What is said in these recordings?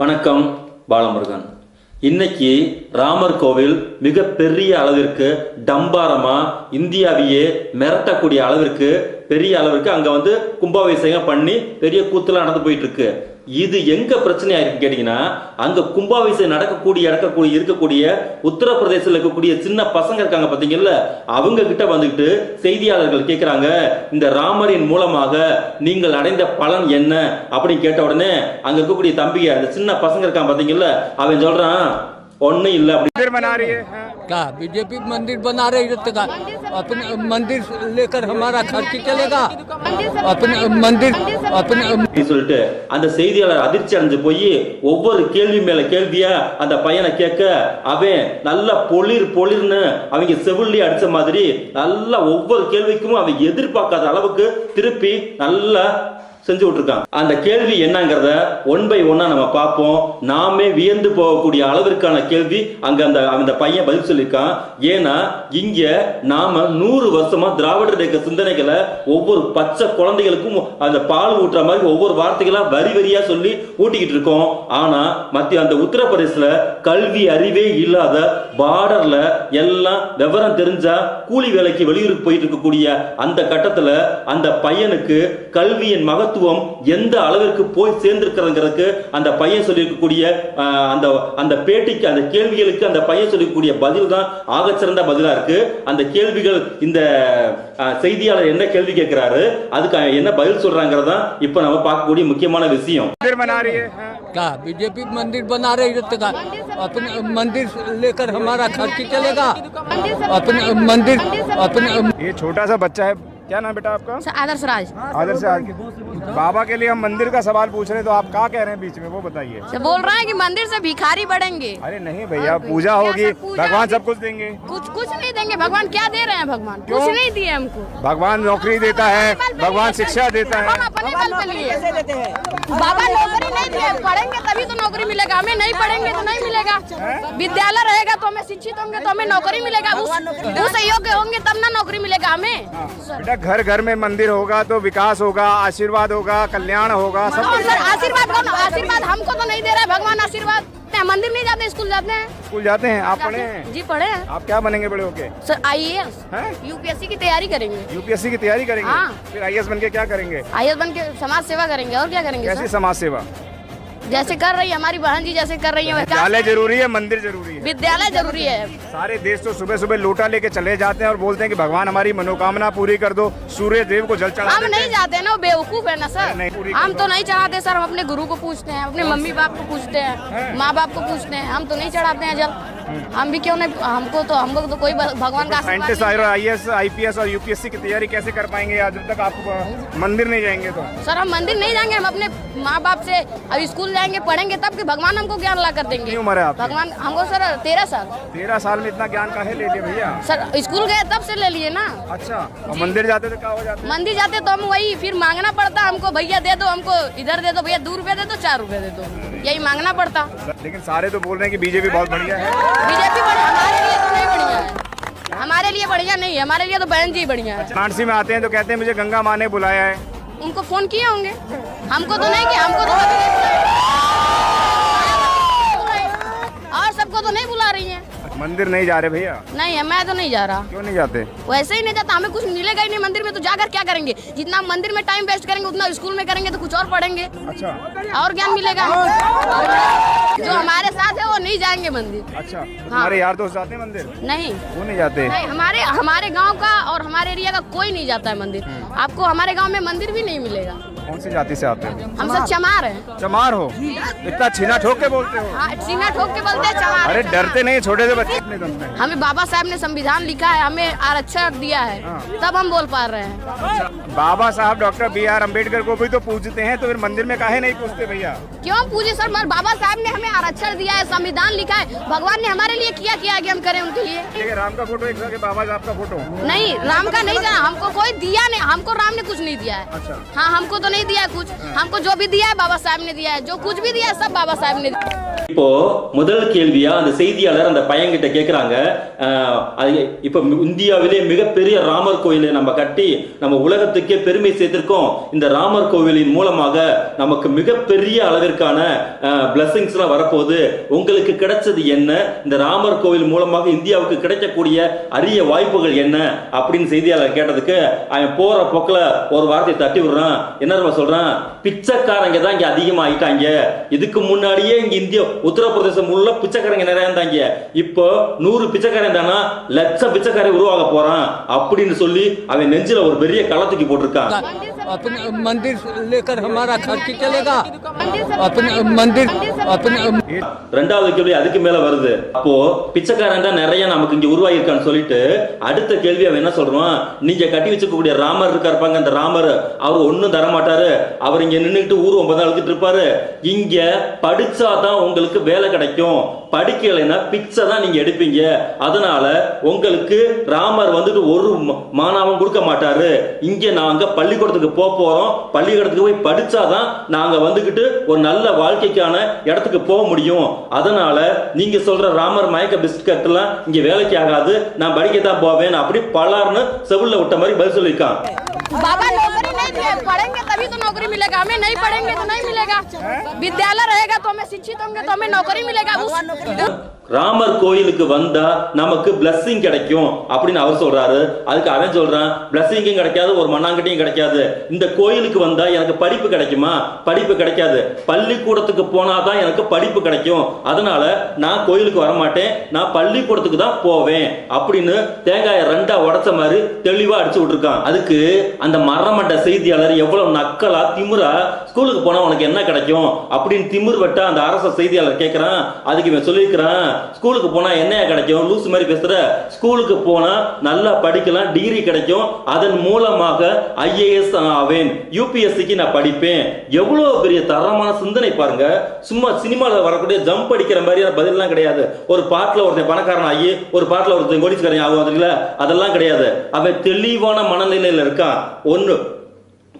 வணக்கம் பாலமுருகன். இன்னைக்கு ராமர் கோவில் மிகப்பெரிய அளவிற்கு டம்பாரமா இந்தியாவையே மிரட்டக்கூடிய அளவிற்கு பெரிய அளவிற்கு அங்க வந்து கும்பாபிஷேகம் பண்ணி பெரிய கூத்துலாம் நடந்து போயிட்டு இருக்கு. இது எங்க பிரச்சனையா இருக்கு கேட்டீங்கன்னா அங்க கும்பாபிஷேகம் நடக்கக்கூடிய நடக்கக்கூடிய இருக்கக்கூடிய உத்தரப்பிரதேசத்துல இருக்கக்கூடிய சின்ன பசங்க இருக்காங்க பாத்தீங்கல்ல அவங்க கிட்ட வந்துகிட்டு செய்தியாளர்கள் கேட்கிறாங்க இந்த ராமரின் மூலமாக நீங்கள் அடைந்த பலன் என்ன அப்படின்னு கேட்ட உடனே அங்க இருக்கக்கூடிய தம்பிய அந்த சின்ன பசங்க இருக்கான் பாத்தீங்கல்ல அவன் சொல்றான் ஒண்ணும் இல்ல அப்படி. मंदिर बना रही है हाँ। क्या बीजेपी मंदिर बना रही है तो का अपने मंदिर लेकर हमारा खर्च चलेगा अपने मंदिर अपने அப்படின்னு சொல்லிட்டு அந்த செய்தியாளர் அதிர்ச்சி அடைஞ்சு போய் ஒவ்வொரு கேள்வி மேல கேள்வியா அந்த பையனை கேட்க அவன் நல்ல பொளிர் பொளிர்னு அவங்க செவிலி அடிச்ச மாதிரி நல்லா ஒவ்வொரு கேள்விக்கும் அவன் எதிர்பார்க்காத அளவுக்கு திருப்பி நல்லா செஞ்சு விட்டுருக்கான் அந்த கேள்வி என்னங்கிறத ஒன் பை ஒன்னா நம்ம பார்ப்போம். நாமே வியந்து போகக்கூடிய அளவிற்கான கேள்வி அங்க அந்த அந்த பையன் பதில் சொல்லியிருக்கான். ஏன்னா இங்க நாம நூறு வருஷமா திராவிடர் இயக்க சிந்தனைகளை ஒவ்வொரு பச்சை குழந்தைகளுக்கும் அந்த பால் ஊட்டுற மாதிரி ஒவ்வொரு வார்த்தைகளா வரி வரியா சொல்லி ஊட்டிக்கிட்டு இருக்கோம். ஆனா மத்திய அந்த உத்தரப்பிரதேசல கல்வி அறிவே இல்லாத பார்டர்ல எல்லாம் விவரம் தெரிஞ்சா கூலி வேலைக்கு வெளியூருக்கு போயிட்டு இருக்கக்கூடிய அந்த கட்டத்துல அந்த பையனுக்கு கல்வியின் மகத்துவம் எந்த அளவிற்கு போய் சேர்ந்திருக்கிறதுங்கிறதுக்கு அந்த பையன் சொல்லியிருக்கக்கூடிய ஆஹ், அந்த அந்த பேட்டிக்கு அந்த கேள்விகளுக்கு அந்த பையன் சொல்லியிருக்கக்கூடிய பதில் தான் ஆகச்சிறந்த பதிலா இருக்கு அந்த கேள்விகள் இந்த ஆஹ், செய்தியாளர் என்ன கேள்வி கேட்கிறாரு அதுக்கு அவன் என்ன பதில் சொல்றாங்கிறதான் இப்ப நம்ம பார்க்கக்கூடிய முக்கியமான விஷயம் मंदिर बना रही है हाँ। क्या बीजेपी मंदिर बना रही है तो का अपने मंदिर लेकर हमारा खर्च चलेगा अपने मंदिर अपने ये छोटा सा बच्चा है क्या नाम बेटा आपका? आदर्श राज। आदर्श राज। बाबा के लिए हम मंदिर का सवाल पूछ रहे हैं तो आप क्या कह रहे हैं बीच में वो बताइए। बोल रहे हैं कि मंदिर से भिखारी बढ़ेंगे। अरे नहीं भैया पूजा होगी भगवान सब कुछ देंगे। कुछ कुछ नहीं देंगे भगवान क्या दे रहे हैं भगवान? कुछ नहीं दिए हमको। भगवान नौकरी देता है भगवान शिक्षा देता है। अपने लिए। बाबा नौकरी नहीं दिए पढ़ेंगे तभी तो नौकरी मिलेगा हमें नहीं पढ़ेंगे तो नहीं मिलेगा। विद्यालय रहेगा तो हमें शिक्षित होंगे तो हमें नौकरी मिलेगा उस उस योग्य होंगे तब ना नौकरी मिलेगा हमें। बेटा घर घर में मंदिर होगा तो विकास होगा आशीर्वाद होगा कल्याण होगा सब आशीर्वाद आशीर्वाद हमको तो नहीं दे रहा है भगवान आशीर्वाद। मंदिर नहीं जाते स्कूल जाते हैं? स्कूल जाते हैं आप पढ़े हैं? जी पढ़े हैं। आप क्या बनेंगे बड़े होके? सर आई एस हैं? यूपीएससी की तैयारी करेंगे। यूपीएससी की तैयारी करेंगे? हाँ। फिर आई बन के क्या करेंगे? आई बन के समाज सेवा करेंगे और क्या करेंगे कैसी समाज सेवा? जैसे कर रही है हमारी बहन जी जैसे कर रही है विद्यालय ज़रूरी है मंदिर ज़रूरी है। विद्यालय ज़रूरी है। सारे देश तो सुबह सुबह लोटा लेके चले जाते हैं और बोलते हैं कि भगवान हमारी मनोकामना पूरी कर दो सूर्य देव को जल चढ़ा हम नहीं जाते ना बेवकूफ़ है ना सर। हम तो नहीं चढ़ाते सर। हम अपने गुरु को पूछते हैं अपने मम्मी बाप को पूछते हैं माँ बाप को पूछते हैं। हम तो नहीं चढ़ाते हैं जल। हम भी क्यों नहीं हमको तो हमको तो कोई भगवान का साइंटिस्ट नहीं और यूपीएससी की तैयारी कैसे कर पाएँगे आज? जब तक आप मंदिर नहीं जाएँगे तो। सर हम मंदिर नहीं जाएँगे हम अपने माँ बाप से अब स्कूल जाएँगे पढ़ेंगे तब कि भगवान हमको ज्ञान ला कर देंगे। उम्र है आपकी? भगवान हमको सर तेरह साल। तेरह साल में इतना ज्ञान काहे ले लिया भैया? सर स्कूल गए तब से ले लिए ना। अच्छा मंदिर जाते तो क्या हो जाते? मंदिर जाते तो हम वही फिर मांगना पड़ता हमको भैया दे दो हमको इधर दे दो भैया दो रुपए दे दो चार रुपए दे दो। यही मांगना पड़ता। लेकिन सारे तो बोल रहे हैं कि बीजेपी बहुत बढ़िया है। बीजेपी हमारे लिए तो नहीं बढ़िया है। हमारे लिए बढ़िया नहीं है हमारे लिए तो बहन जी बढ़िया है। वाराणसी में आते हैं तो कहते हैं मुझे गंगा माँ ने बुलाया है। उनको फ़ोन किए होंगे। हमको तो नहीं किया हमको तो कभी नहीं सबको तो नहीं बुला रही है। मंदिर नहीं जा रहे भैया। नहीं है मैं तो नहीं जा रहा। क्यों नहीं जाते? वैसे ही नहीं जाता हमें कुछ मिलेगा ही नहीं मंदिर में तो जाकर क्या करेंगे? जितना मंदिर में टाइम वेस्ट करेंगे उतना स्कूल में करेंगे तो कुछ और पढ़ेंगे। अच्छा। और ज्ञान मिलेगा। जो हमारे साथ है वो नहीं जाएँगे मंदिर। अच्छा हमारे यार दोस्त जाते हैं मंदिर? नहीं। वो नहीं जाते? नहीं हमारे हमारे गाँव का और हमारे एरिया का कोई नहीं जाता है मंदिर। आपको हमारे गाँव में मंदिर भी नहीं मिलेगा। कौन सी जाति से आते हो? हम सब चमार। हैं। चमार हो? इतना छीना ठोक के बोलते हो? छीना सीना ठोक के बोलते हैं चमार। अरे डरते नहीं छोटे से बच्चे अपने दम में हमें बाबा साहब ने संविधान लिखा है हमें आरक्षण दिया है हाँ। तब हम बोल पा रहे हैं। अच्छा, बाबा साहब डॉक्टर बी आर अंबेडकर को भी तो पूछते हैं तो फिर मंदिर में काहे नहीं पूछते भैया? क्यों पूजे सर मगर बाबा साहब ने हमें आरक्षण दिया है संविधान लिखा है भगवान ने हमारे लिए किया किया कि हम करें उनके लिए ठीक है राम का फोटो एक जगह बाबा साहब का फोटो नहीं राम का नहीं जाना हमको कोई दिया नहीं हमको राम ने कुछ नहीं दिया है अच्छा हाँ हमको तो नहीं दिया है कुछ हमको जो भी दिया है बाबा साहब ने दिया है जो कुछ भी दिया है सब बाबा साहब ने दिया है। இப்போ முதல் கேள்வியா அந்த செய்தியாளர் அந்த பையன்கிட்ட கேக்குறாங்க அஹ், அது இப்ப இந்தியாவிலே மிகப்பெரிய ராமர் கோயிலை நம்ம கட்டி நம்ம உலகத்துக்கே பெருமை சேர்த்திருக்கோம் இந்த ராமர் கோவிலின் மூலமாக நமக்கு மிகப்பெரிய அளவிற்கு உங்களுக்கான பிளஸிங்ஸ் எல்லாம் வரப்போகுது உங்களுக்கு கிடைச்சது என்ன இந்த ராமர் கோவில் மூலமாக இந்தியாவுக்கு கிடைக்கக்கூடிய அரிய வாய்ப்புகள் என்ன அப்படின்னு செய்தியாளர் கேட்டதுக்கு அவன் போற போக்குல ஒரு வார்த்தையை தட்டி விடுறான் என்ன தெரியுமா சொல்றான் பிச்சைக்காரங்க தான் இங்க அதிகமா ஆயிட்டாங்க இதுக்கு முன்னாடியே இங்க இந்திய உத்தரப்பிரதேசம் உள்ள பிச்சைக்காரங்க நிறைய இருந்தாங்க இப்போ நூறு பிச்சைக்காரன் தானா லட்சம் பிச்சைக்காரன் உருவாக போறான் அப்படின்னு சொல்லி அவன் நெஞ்சில ஒரு பெரிய களத்துக்கு போட்டிருக்கான் अपने मंदिर लेकर हमारा खर्च चलेगा अपने मंदिर अपने ரெண்டாவது கேள்வி அதுக்கு மேல வருது. அப்போ பிச்சைக்காரன் தான் நிறைய நமக்கு இங்க உருவாகிருக்கான்னு சொல்லிட்டு அடுத்த கேள்வி அவன் என்ன சொல்றான்? நீங்க கட்டி வச்சுக்கக்கூடிய ராமர் இருக்காருப்பாங்க அந்த ராமர் அவர் ஒண்ணும் தர மாட்டாரு அவர் இங்க நின்றுட்டு ஊர் ஒன்பது அழுத்திட்டு இருப்பாரு. இங்க படிச்சாதான் உங்களுக்கு வேலை கிடைக்கும். படிக்கலைன்னா பிச்சை தான் நீங்கள் எடுப்பீங்க. அதனால உங்களுக்கு ராமர் வந்துட்டு ஒரு ம- மானாவும் கொடுக்க மாட்டாரு. இங்கே நாங்கள் பள்ளிக்கூடத்துக்கு போக போகிறோம் பள்ளிக்கூடத்துக்கு போய் படித்தாதான் நாங்கள் வந்துக்கிட்டு ஒரு நல்ல வாழ்க்கைக்கான இடத்துக்கு போக முடியும். அதனால நீங்கள் சொல்கிற ராமர் மயக்க பிஸ்கட்லாம் இங்கே வேலைக்கு ஆகாது. நான் படிக்க தான் போவேன். அப்படி பலார்னு செவிலில் விட்ட மாதிரி பதில் சொல்லியிருக்கான். पढ़ेंगे तभी तो नौकरी मिलेगा। हमें नहीं पढ़ेंगे तो नहीं मिलेगा। विद्यालय रहेगा तो हमें शिक्षित होंगे तो हमें नौकरी मिलेगा। ராமர் கோயிலுக்கு வந்தா நமக்கு பிளஸ்ஸிங் கிடைக்கும் அப்படின்னு அவர் சொல்றாரு. அதுக்கு அவன் சொல்றான் பிளஸ்ஸிங்கும் கிடைக்காது ஒரு மண்ணாங்கட்டியும் கிடைக்காது. இந்த கோயிலுக்கு வந்தா எனக்கு படிப்பு கிடைக்குமா? படிப்பு கிடைக்காது. பள்ளிக்கூடத்துக்கு போனாதான் எனக்கு படிப்பு கிடைக்கும். அதனால நான் கோயிலுக்கு வர மாட்டேன் நான் பள்ளிக்கூடத்துக்கு தான் போவேன் அப்படின்னு தேங்காயை ரெண்டா உடச்ச மாதிரி தெளிவா அடிச்சு விட்டுருக்கான். அதுக்கு அந்த மரமண்ட செய்தியாளர் எவ்வளவு நக்கலா திமுறா ஸ்கூலுக்கு போனால் உனக்கு என்ன கிடைக்கும் அப்படின்னு திமிர் வெட்ட அந்த அரச செய்தியாளர் கேட்குறான் அதுக்கு இவன் சொல்லியிருக்கிறான் ஸ்கூலுக்கு போனால் என்ன கிடைக்கும்? லூஸ் மாதிரி பேசுகிற ஸ்கூலுக்கு போனால் நல்லா படிக்கலாம் டிகிரி கிடைக்கும். அதன் மூலமாக ஐஏஎஸ் ஆவேன். யூபிஎஸ்சிக்கு நான் படிப்பேன். எவ்வளோ பெரிய தரமான சிந்தனை பாருங்க. சும்மா சினிமாவில் வரக்கூடிய ஜம்ப் அடிக்கிற மாதிரியான பதிலெலாம் கிடையாது. ஒரு பாட்டில் ஒருத்தன் பணக்காரன் ஆகி ஒரு பாட்டில் ஒருத்தன் கோடீஸ்வரன் ஆகுவாங்கல்ல அதெல்லாம் கிடையாது. அவன் தெளிவான மனநிலையில் இருக்கான். ஒன்று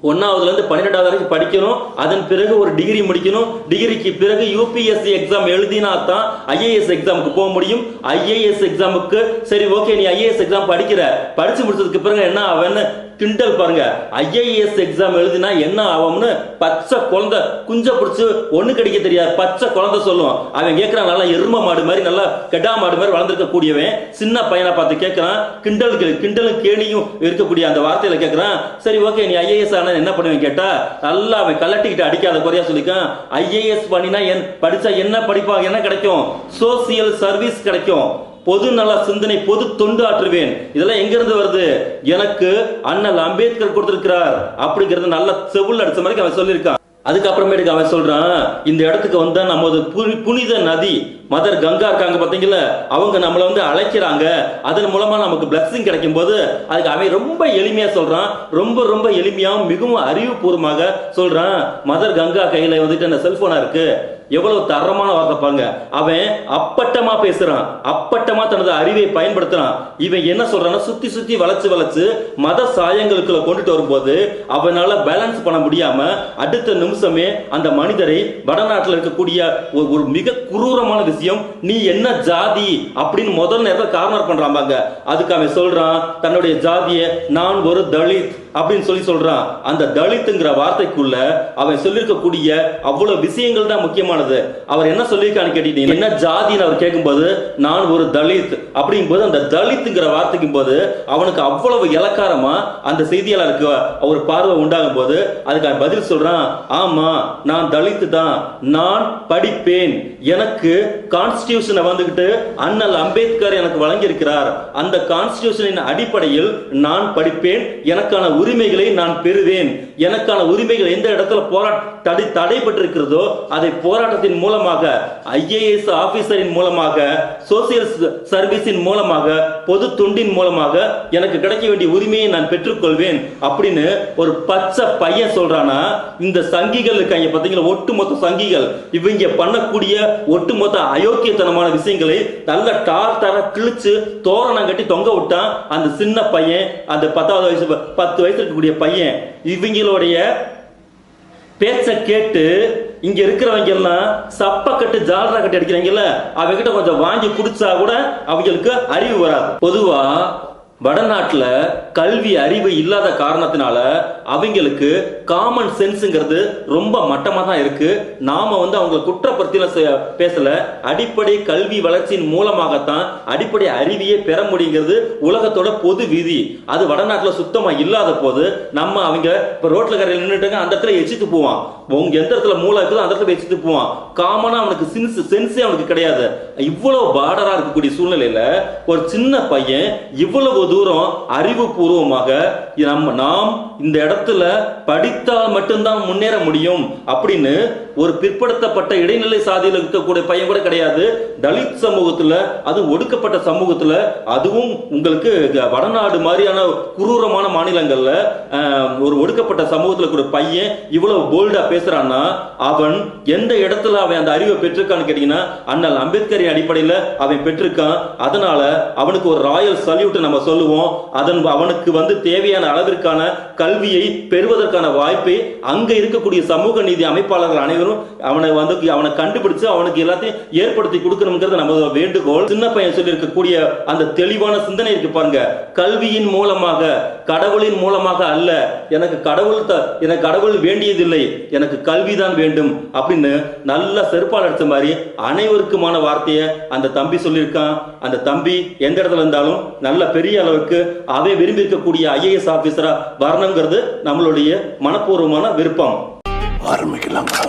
ஒன்றாவதுலேருந்து பன்னிரெண்டாவது வரைக்கும் படிக்கணும். அதன் பிறகு ஒரு டிகிரி முடிக்கணும். டிகிரிக்கு பிறகு யூபிஎஸ்சி எக்ஸாம் எழுதினா தான் ஐஏஎஸ் எக்ஸாமுக்கு போக முடியும். ஐஏஎஸ் எக்ஸாமுக்கு சரி ஓகே நீ ஐஏஎஸ் எக்ஸாம் படிக்கிற. படிச்சு முடிச்சதுக்கு பிறகு என்ன ஆவன்னு கிண்டல் பாருங்க. ஐஏஎஸ் எக்ஸாம் எழுதினா என்ன ஆகும்னு பச்சை குழந்தை குஞ்ச பிடிச்சு ஒண்ணு கிடைக்க தெரியாது. பச்சை குழந்தை சொல்லுவோம் அவன் கேட்கறான் நல்லா எரும மாடு மாதிரி நல்லா கெடா மாடு மாதிரி வளர்ந்துருக்க கூடியவன் சின்ன பையனை பார்த்து கேட்கறான் கிண்டல் கிண்டலும் கேலியும் இருக்கக்கூடிய அந்த வார்த்தையில கேட்கறான் சரி ஓகே நீ ஐஏஎஸ் ஆனா என்ன பண்ணுவேன் கேட்டா நல்லா அவன் கலட்டிக்கிட்டு அடிக்காத குறையா சொல்லிக்கான். ஐஏஎஸ் பண்ணினா என் படிச்சா என்ன படிப்பா என்ன கிடைக்கும்? சோசியல் சர்வீஸ் கிடைக்கும். பொது நல சிந்தனை பொது தொண்டு ஆற்றுவேன். இதெல்லாம் எங்க இருந்து வருது? எனக்கு அண்ணல் அம்பேத்கர் கொடுத்திருக்கிறார். அப்படிங்கறது நல்ல செவுள் அடிச்ச மாதிரி அவன் சொல்லியிருக்கான். அதுக்கப்புறமேட்டுக்கு அவன் சொல்றான் இந்த இடத்துக்கு வந்தா நமது புனி- புனித நதி மதர் கங்கா இருக்காங்க பாத்தீங்களா அவங்க நம்மளை வந்து அழைக்கிறாங்க. அதன் மூலமா நமக்கு பிளஸிங் கிடைக்கும் போது அதுக்கு அவன் ரொம்ப எளிமையா சொல்றான். ரொம்ப ரொம்ப எளிமையாவும் மிகவும் அறிவுபூர்வமாக சொல்றான். மதர் கங்கா கையில வந்துட்டு அந்த செல்போனா இருக்கு. எவ்வளவு தரமான வார்த்தை பாருங்க. அவன் அப்பட்டமா பேசுறான். அப்பட்டமா தனது அறிவை பயன்படுத்துறான். இவன் என்ன சொல்றான்னா சுத்தி சுத்தி வளைச்சு வளைச்சு மத சாயங்களுக்குள்ள கொண்டுட்டு வரும்போது அவனால பேலன்ஸ் பண்ண முடியாம அடுத்த நிமிஷமே அந்த மனிதரை வடநாட்டில் இருக்கக்கூடிய ஒரு- ஒரு மிக குரூரமான விஷயம் நீ என்ன ஜாதி அப்படின்னு முதல் நேரத்தில் கார்னர் பண்றாம்பாங்க அதுக்கு அவன் சொல்றான் தன்னுடைய ஜாதியை நான் ஒரு தலித் அப்படின்னு சொல்லி சொல்றான். அந்த தலித்துங்கிற வார்த்தைக்குள்ள அவன் சொல்லியிருக்கக்கூடிய அவ்வளவு விஷயங்கள் தான் முக்கியமானது. அவர் என்ன சொல்லியிருக்கான்னு கேட்டீங்க? என்ன ஜாதின்னு அவர் கேட்கும்போது நான் ஒரு தலித் அப்படிங்கும்போது அந்த தலித்துங்கிற வார்த்தைக்கும் போது அவனுக்கு அவ்வளவு இலக்காரமா அந்த செய்தியாளருக்கு ஒரு பார்வை உண்டாகும் போது அதுக்கு பதில் சொல்றான் ஆமா நான் தலித்து தான். நான் படிப்பேன். எனக்கு கான்ஸ்டியூஷனை வந்துகிட்டு அண்ணல் அம்பேத்கர் எனக்கு வழங்கியிருக்கிறார். அந்த கான்ஸ்டியூஷனின் அடிப்படையில் நான் படிப்பேன். எனக்கான உரிமைகளை நான் பெறுவேன். எனக்கான உரிமைகள் எந்த இடத்துல போராட்ட தடை தடைபட்டிருக்கிறதோ அதை போராட்டத்தின் மூலமாக ஐஏஎஸ் ஆபீசரின் மூலமாக சோசியல் சர்வீஸின் மூலமாக பொது தொண்டின் மூலமாக எனக்கு கிடைக்க வேண்டிய உரிமையை நான் பெற்றுக்கொள்வேன் அப்படின்னு ஒரு பச்சை பையன் சொல்றானா இந்த சங்கிகள் இருக்காங்க பார்த்தீங்களா ஒட்டுமொத்த சங்கிகள். இவங்க பண்ணக்கூடிய ஒட்டுமொத்த அயோக்கியத்தனமான விஷயங்களை நல்ல டார் தர கிழிச்சு தோரணம் கட்டி தொங்க விட்டான் அந்த சின்ன பையன் அந்த பத்தாவது வயசு பத்து வயசு இருக்கக்கூடிய பையன். இவங்களுடைய பேச்ச கேட்டு இங்க இருக்கிறவங்க எல்லாம் சப்ப கட்டு ஜாலரா கட்டு அடிக்கிறாங்கல்ல அவங்க கிட்ட கொஞ்சம் வாங்கி குடிச்சா கூட அவங்களுக்கு அறிவு வராது. பொதுவா வடநாட்டில் கல்வி அறிவு இல்லாத காரணத்தினால அவங்களுக்கு காமன் சென்ஸுங்கிறது ரொம்ப மட்டமாக தான் இருக்கு. நாம வந்து அவங்க குற்றப்படுத்தின பேசல. அடிப்படை கல்வி வளர்ச்சியின் மூலமாகத்தான் அடிப்படை அறிவியை பெற முடியுங்கிறது உலகத்தோட பொது விதி. அது வடநாட்டில் சுத்தமாக இல்லாத போது நம்ம அவங்க இப்போ ரோட்டில் கரையில் நின்றுட்டாங்க அந்த இடத்துல எச்சித்து போவான். உங்க எந்த இடத்துல மூளை இருக்குதோ அந்த இடத்துல எச்சித்து போவான். காமனாக அவனுக்கு சென்ஸ் சென்ஸே அவனுக்கு கிடையாது. இவ்வளவு பார்டராக இருக்கக்கூடிய சூழ்நிலையில ஒரு சின்ன பையன் இவ்வளவு தூரம் அறிவுபூர்வமாக நம்ம நாம் இந்த இடத்துல படித்தால் மட்டும்தான் முன்னேற முடியும் அப்படின்னு ஒரு பிற்படுத்தப்பட்ட இடைநிலை சாதியில் இருக்கக்கூடிய பையன் கூட கிடையாது. தலித் சமூகத்துல அது ஒடுக்கப்பட்ட சமூகத்துல அதுவும் உங்களுக்கு வடநாடு மாதிரியான குரூரமான மாநிலங்கள்ல ஆஹ், ஒரு ஒடுக்கப்பட்ட சமூகத்துல இருக்கிற பையன் இவ்வளவு போல்டா பேசுறான்னா அவன் எந்த இடத்துல அவன் அந்த அறிவை பெற்றிருக்கான்னு கேட்டீங்கன்னா அண்ணல் அம்பேத்கரின் அடிப்படையில அவன் பெற்றிருக்கான். அதனால அவனுக்கு ஒரு ராயல் சல்யூட் நம்ம சொல்லுவோம். அதன் அவனுக்கு வந்து தேவையான அளவிற்கான கல்வியை பெறுவதற்கான வாய்ப்பை அங்க இருக்கக்கூடிய சமூக நீதி அமைப்பாளர்கள் அனைவரும் அவனை வந்து அவனை கண்டுபிடிச்சு அவனுக்கு எல்லாத்தையும் ஏற்படுத்தி கொடுக்கணுங்கிறது நம்ம வேண்டுகோள். சின்ன பையன் சொல்லி இருக்கக்கூடிய அந்த தெளிவான சிந்தனை இருக்கு பாருங்க. கல்வியின் மூலமாக கடவுளின் மூலமாக அல்ல. எனக்கு கடவுள் த- எனக்கு கடவுள் வேண்டியதில்லை. எனக்கு கல்விதான் வேண்டும் அப்படின்னு நல்ல செருப்பால் அடிச்ச மாதிரி அனைவருக்குமான வார்த்தையை அந்த தம்பி சொல்லியிருக்கான். அந்த தம்பி எந்த இடத்துல இருந்தாலும் நல்ல பெரிய அளவுக்கு அவை விரும்பி இருக்கக்கூடிய ஐஏஎஸ் ஆபீசரா வரணுங்கிறது நம்மளுடைய மனப்பூர்வமான விருப்பம். ஆரம்பிக்கலாங்களா